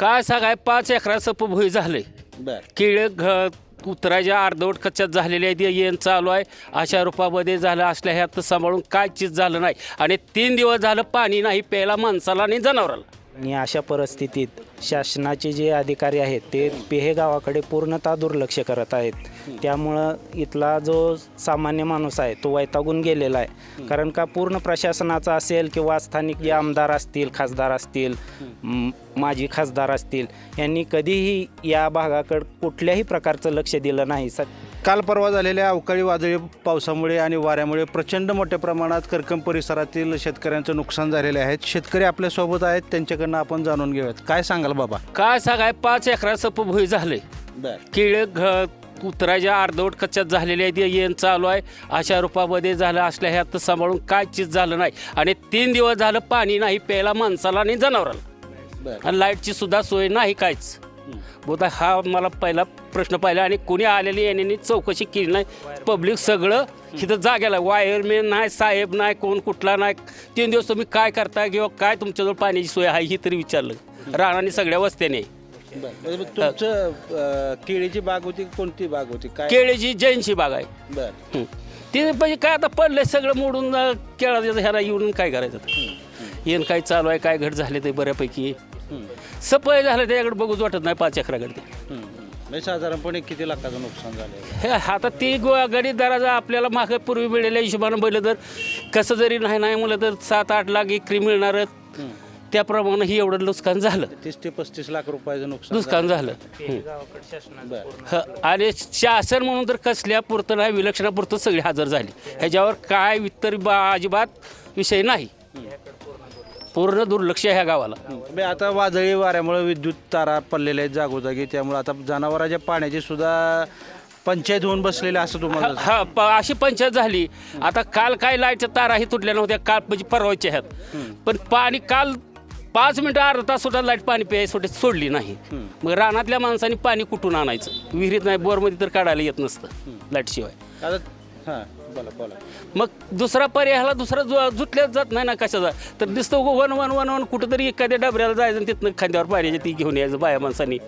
काय सांगाय पाच एकराचं भुई झालंय. बर. केळं घ उतरायच्या अर्धवट कच्च्यात झालेल्या आहेत येण चालू आहे. अशा रूपामध्ये झालं असल्या ह्यात सांभाळून काय चीज झालं नाही. आणि तीन दिवस झालं पाणी नाही प्यायला माणसाला आणि जनावराला. आणि अशा परिस्थितीत शासनाचे जे अधिकारी आहेत ते पेहे गावाकडे पूर्णतः दुर्लक्ष करत आहेत. त्यामुळं इथला जो सामान्य माणूस आहे तो वैतागून गेलेला आहे. कारण का पूर्ण प्रशासनाचा असेल किंवा स्थानिक जे आमदार असतील खासदार असतील माजी खासदार असतील यांनी कधीही या भागाकडे कुठल्याही प्रकारचं लक्ष दिलं नाही. स काल परवा झालेल्या अवकाळी वादळी पावसामुळे आणि वाऱ्यामुळे प्रचंड मोठ्या प्रमाणात करकम परिसरातील शेतकऱ्यांचं नुकसान झालेले आहेत शेतकरी आपल्यासोबत आहेत त्यांच्याकडनं आपण जाणून घेऊयात. काय सांगाल बाबा? काय सांगाय पाच एकराचं भुई झालंय बर. केळं घ उतरायच्या अर्धवट कच्च्यात झालेल्या आहेत येण चालू आहे. अशा रूपामध्ये झालं असल्या ह्यात सांभाळून काय चीज झालं नाही. आणि तीन दिवस झालं पाणी नाही प्यायला माणसाला आणि जनावराला. बर. आणि लाईटची सुद्धा सोय नाही काहीच. बहुधा हा मला पहिला प्रश्न पाहिला आणि कोणी आलेली यांनी चौकशी केली नाही. पब्लिक सगळं इथं जागेला वायरमॅन नाही साहेब नाही कोण कुठला नाही. तीन दिवस तुम्ही काय करता किंवा काय तुमच्याजवळ पाण्याची सोय आहे ही तरी विचारलं. राणाने सगळ्या वस्त्याने. म्हणजे तुमचं केळीची बाग होती की कोणती बाग होती? काय? केळीची जैनची बाग आहे. बर. हं. ते म्हणजे काय आता पडलंय सगळं मोडून अं, केळाचं ह्याला येऊन काय करायचं? येण काय चालू आहे काय घट झाले ते बऱ्यापैकी. सफाई झालं त्याच्याकडे बघूच वाटत नाही पाच ते. म्हणजे साधारणपणे किती लाखाचं नुकसान झालं हे आता ती गो- गणितदाराचा आपल्याला मागे पूर्वी मिळालेल्या हिशोबानं बघितलं तर कसं जरी नाही नाही म्हणलं तर सात आठ लाख एकरी मिळणार त्याप्रमाणे ही एवढं नुकसान झालं. तीस ते पस्तीस लाख रुपयाचं नुकसान नुकसान झालं. बर. ह, आणि शासन म्हणून तर कसल्या पुरतं नाही विलक्षणापुरतं सगळी हजर झाली. ह्याच्यावर काय इतर बा- अजिबात विषय नाही. पूर्ण दुर्लक्ष आहे ह्या गावाला. म्हणजे आता वादळी वाऱ्यामुळे विद्युत तारा पडलेल्या आहेत जागोजागी. त्यामुळे आता जनावरांच्या पाण्याची सुद्धा पंचायत होऊन बसलेले असं तुम्हाला हा प- अशी पंचायत झाली. आता काल काय लाईटच्या ताराही तुटल्या नव्हत्या. काल म्हणजे परवाच्या ह्यात पण पाणी काल पाच मिनिटं अर्धा तास सुद्धा लाइट पाणी प्यायसाठी सोडली नाही. मग रानातल्या माणसाने पाणी कुठून आणायचं? विहिरीत नाही बोरमध्ये तर काढायला येत नसतं लाईटशिवाय. आता हां बोला बोला. मग दुसरा पर्याय ह्याला दुसरा जु जुटल्याच जात नाही ना कशाचा? तर दिसतं वन वन वन वन कुठंतरी एखाद्या डबऱ्याला जायचं आणि तिथनं खांद्यावर पाण्याची ती घेऊन यायचं बाया माणसानी.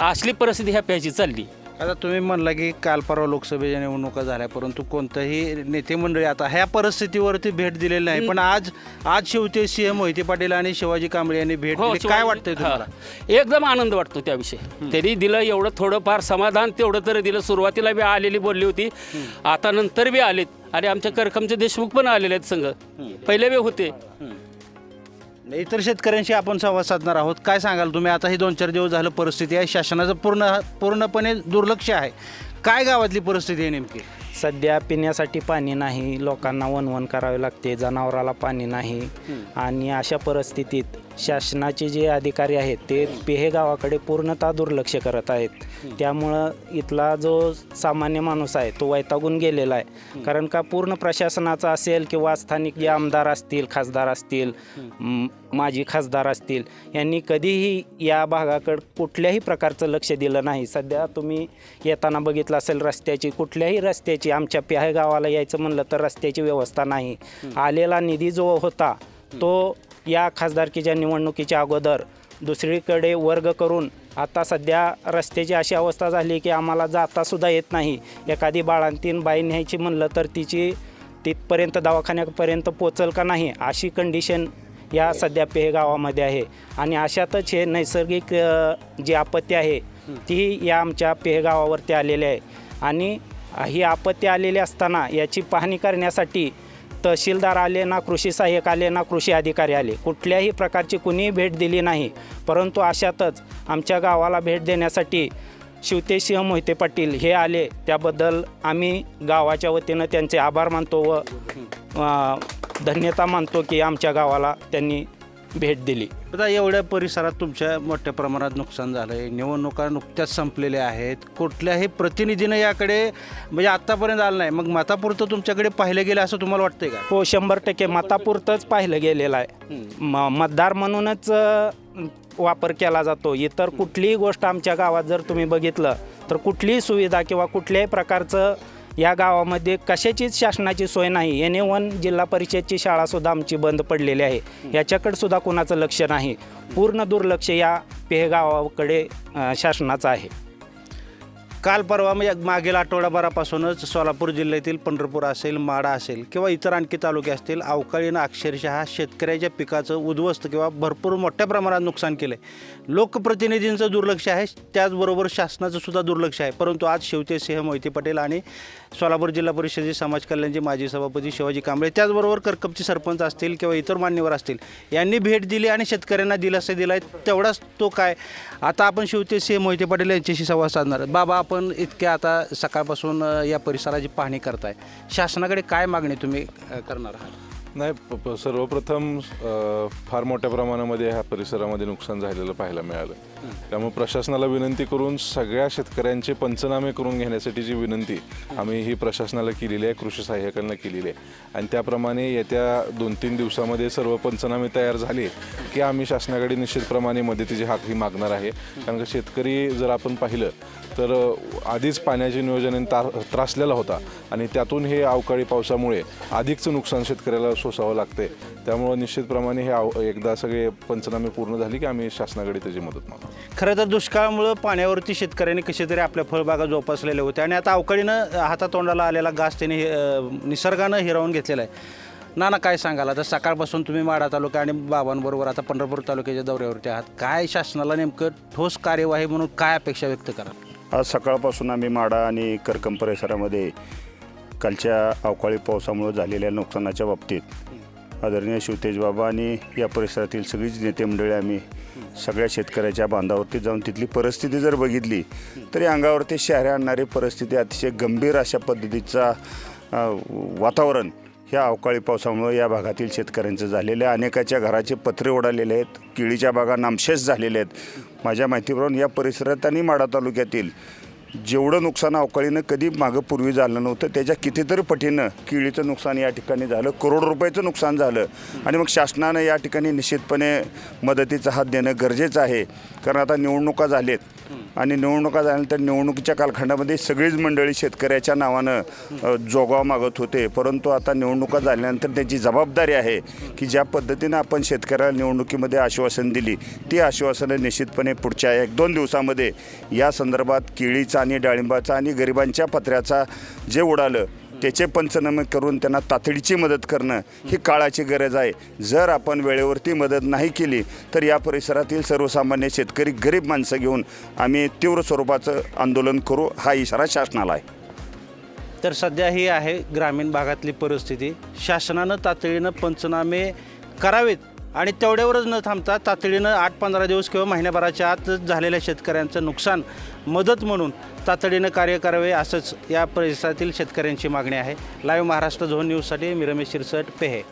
असली परिस्थिती ह्या प्यायची चालली. आता तुम्ही म्हणला की काल परवा लोकसभेच्या निवडणुका झाल्या परंतु कोणतंही नेते मंडळी आता ह्या परिस्थितीवरती भेट दिलेली नाही. पण आज आज शेवटी सीएम मोहिते पाटील आणि शिवाजी कांबळे यांनी भेट दिली. काय शिवाजी- वाटतंय तुम्हाला? हा. एकदम आनंद वाटतो त्याविषयी. त्यांनी दिलं एवढं थोडंफार समाधान तेवढं तरी दिलं. सुरुवातीला बी आलेली बोलली होती. आता नंतर बी आलेत. आणि आमच्या करकमचे देशमुख पण आलेले आहेत संघ. पहिले बी होते. इतर शेतकऱ्यांशी आपण संवाद साधणार आहोत. काय सांगाल तुम्ही? आता ही दोन चार दिवस झालं परिस्थिती आहे. शासनाचं पूर्ण पूर्णपणे दुर्लक्ष आहे. काय गावातली परिस्थिती आहे नेमकी? सध्या पिण्यासाठी पाणी नाही लोकांना वनवन करावे लागते जनावराला पाणी नाही. आणि अशा परिस्थितीत शासनाचे जे अधिकारी आहेत ते पेहे गावाकडे पूर्णतः दुर्लक्ष करत आहेत. त्यामुळं इथला जो सामान्य माणूस आहे तो वैतागून गेलेला आहे. कारण का पूर्ण प्रशासनाचा असेल किंवा स्थानिक जे आमदार असतील खासदार असतील माजी खासदार असतील यांनी कधीही या भागाकडे कुठल्याही प्रकारचं लक्ष दिलं नाही. सध्या तुम्ही येताना बघितलं असेल रस्त्याची कुठल्याही रस्त्याची आमच्या प्याहे गावाला यायचं म्हणलं तर रस्त्याची व्यवस्था नाही. आलेला निधी जो होता तो या खासदारकीच्या निवडणुकीच्या अगोदर दुसरीकडे वर्ग करून आता सध्या रस्त्याची अशी अवस्था झाली की आम्हाला जातासुद्धा येत नाही. एखादी बाळांतीन बाई न्यायची म्हणलं तर तिची तिथपर्यंत दवाखान्यापर्यंत पोचल का नाही अशी कंडिशन या सध्या पेहे गावामध्ये आहे. आणि अशातच हे नैसर्गिक जी आपत्ती आहे ती या आमच्या पेहे गावावरती आलेली आहे. आणि ही आपत्ती आलेली असताना याची पाहणी करण्यासाठी तहसीलदार आले ना कृषी सहाय्यक आले ना कृषी अधिकारी आले. कुठल्याही प्रकारची कुणीही भेट दिली नाही. परंतु अशातच आमच्या गावाला भेट देण्यासाठी शिवतेसिंह मोहिते पाटील हे आले. त्याबद्दल आम्ही गावाच्या वतीनं त्यांचे आभार मानतो व धन्यता मानतो की आमच्या गावाला त्यांनी भेट दिली. आता एवढ्या परिसरात तुमच्या मोठ्या प्रमाणात नुकसान झालं आहे निवडणुका नुकत्याच संपलेल्या आहेत. कुठल्याही प्रतिनिधीनं याकडे म्हणजे आत्तापर्यंत आलं नाही. मग मतापुरतं तुमच्याकडे पाहिलं गेलं असं तुम्हाला वाटतंय का? हो शंभर टक्के मतापुरतंच पाहिलं गेलेलं आहे. म मतदार म्हणूनच वापर केला जातो. इतर कुठलीही गोष्ट आमच्या गावात जर तुम्ही बघितलं तर कुठलीही सुविधा किंवा कुठल्याही प्रकारचं या गावामध्ये कशाचीच शासनाची सोय नाही? एन ए वन जिल्हा परिषदची शाळासुद्धा आमची बंद पडलेली आहे. याच्याकडे सुद्धा कुणाचं लक्ष नाही. पूर्ण दुर्लक्ष या पेहगावाकडे शासनाचं आहे. काल परवा म्हणजे मागील आठवडाभरापासूनच सोलापूर जिल्ह्यातील पंढरपूर असेल माडा असेल किंवा इतर आणखी तालुके असतील अवकाळीनं अक्षरशः शेतकऱ्याच्या पिकाचं उद्ध्वस्त किंवा भरपूर मोठ्या प्रमाणात नुकसान केलं आहे लोकप्रतिनिधींचं दुर्लक्ष आहे त्याचबरोबर शासनाचं सुद्धा दुर्लक्ष आहे. परंतु आज शिवते सिंह मोहिते पटेल आणि सोलापूर जिल्हा परिषदेचे समाज कल्याणचे माजी सभापती शिवाजी कांबळे त्याचबरोबर करकपचे सरपंच असतील किंवा इतर मान्यवर असतील यांनी भेट दिली आणि शेतकऱ्यांना दिलासा दिला आहे तेवढाच तो काय. आता आपण शिवते सिंह मोहिते पाटील यांच्याशी संवाद साधणार. बाबा आपण इतक्या आता सकाळपासून या परिसराची पाहणी करताय. शासनाकडे काय मागणी तुम्ही करणार आहात? नाही प- प- सर्वप्रथम अ, फार मोठ्या प्रमाणामध्ये ह्या परिसरामध्ये नुकसान झालेलं पाहायला मिळालं. त्यामुळे प्रशासनाला विनंती करून सगळ्या शेतकऱ्यांचे पंचनामे करून घेण्यासाठी जी विनंती आम्ही ही प्रशासनाला केलेली आहे कृषी सहाय्यकांना केलेली आहे. आणि त्याप्रमाणे येत्या दोन तीन दिवसामध्ये सर्व पंचनामे तयार झाले की आम्ही शासनाकडे निश्चितप्रमाणे मदतीची हाक ही मागणार आहे. कारण का शेतकरी जर आपण पाहिलं तर आधीच पाण्याचे नियोजन ता त्रासलेला होता. आणि त्यातून हे अवकाळी पावसामुळे अधिकचं नुकसान शेतकऱ्याला सोसावं लागते त्यामुळं निश्चितप्रमाणे हे आव एकदा सगळे पंचनामे पूर्ण झाले की आम्ही शासनाकडे त्याची मदत मागू. खरं तर दुष्काळामुळं पाण्यावरती शेतकऱ्यांनी कसे तरी आपल्या फळबागा जोपासलेल्या होत्या आणि आता अवकाळीनं हातातोंडाला आलेला घास त्याने निसर्गानं हिरावून घेतलेला आहे. नाना काय सांगाल? आता सकाळपासून तुम्ही माढा तालुका आणि बाबांबरोबर आता पंढरपूर तालुक्याच्या दौऱ्यावरती आहात. काय शासनाला नेमकं ठोस कार्यवाही म्हणून काय अपेक्षा व्यक्त कराल? आज सकाळपासून आम्ही माडा आणि करकम परिसरामध्ये कालच्या अवकाळी पावसामुळे झालेल्या नुकसानाच्या बाबतीत आदरणीय शिवतेज बाबा आणि या परिसरातील सगळीच नेते मंडळी आम्ही सगळ्या शेतकऱ्याच्या बांधावरती जाऊन तिथली परिस्थिती जर बघितली तरी अंगावरती शहरे आणणारी परिस्थिती अतिशय गंभीर अशा पद्धतीचा वातावरण ह्या अवकाळी पावसामुळे या भागातील शेतकऱ्यांचं झालेलं आहे. अनेकाच्या घराचे पत्रे उडालेले आहेत केळीच्या बागा नामशेष झालेल्या आहेत. माझ्या माहितीप्रमाणे या परिसरात आणि माडा तालुक्यातील जेवढं नुकसान अवकाळीनं कधी मागं पूर्वी झालं नव्हतं त्याच्या कितीतरी पटीनं केळीचं नुकसान या ठिकाणी झालं करोड रुपयाचं नुकसान झालं. आणि मग शासनानं या ठिकाणी निश्चितपणे मदतीचा हात देणं गरजेचं आहे. कारण आता निवडणुका झालेत. आणि निवडणुका झाल्यानंतर निवडणुकीच्या कालखंडामध्ये सगळीच मंडळी शेतकऱ्याच्या नावानं जोगाव मागत होते. परंतु आता निवडणुका झाल्यानंतर त्याची जबाबदारी आहे की ज्या पद्धतीनं आपण शेतकऱ्याला निवडणुकीमध्ये आश्वासन दिली ती आश्वासनं निश्चितपणे पुढच्या एक दोन दिवसामध्ये या संदर्भात केळीचा आणि डाळिंबाचा आणि गरिबांच्या पत्र्याचा जे उडालं त्याचे पंचनामे करून त्यांना तातडीची मदत करणं ही काळाची गरज आहे. जर आपण वेळेवरती मदत नाही केली तर या परिसरातील सर्वसामान्य शेतकरी गरीब माणसं घेऊन आम्ही तीव्र स्वरूपाचं आंदोलन करू हा इशारा शासनाला आहे. तर सध्या ही आहे ग्रामीण भागातली परिस्थिती. शासनानं तातडीनं पंचनामे करावेत. आणि तेवढ्यावरच न थांबता तातडीनं आठ पंधरा दिवस किंवा महिन्याभराच्या आत झालेल्या शेतकऱ्यांचं नुकसान मदत म्हणून तातडीनं कार्य करावे असंच या परिसरातील शेतकऱ्यांची मागणी आहे. लाईव्ह महाराष्ट्र झोन न्यूजसाठी मी रमेश शिरसट पेहे.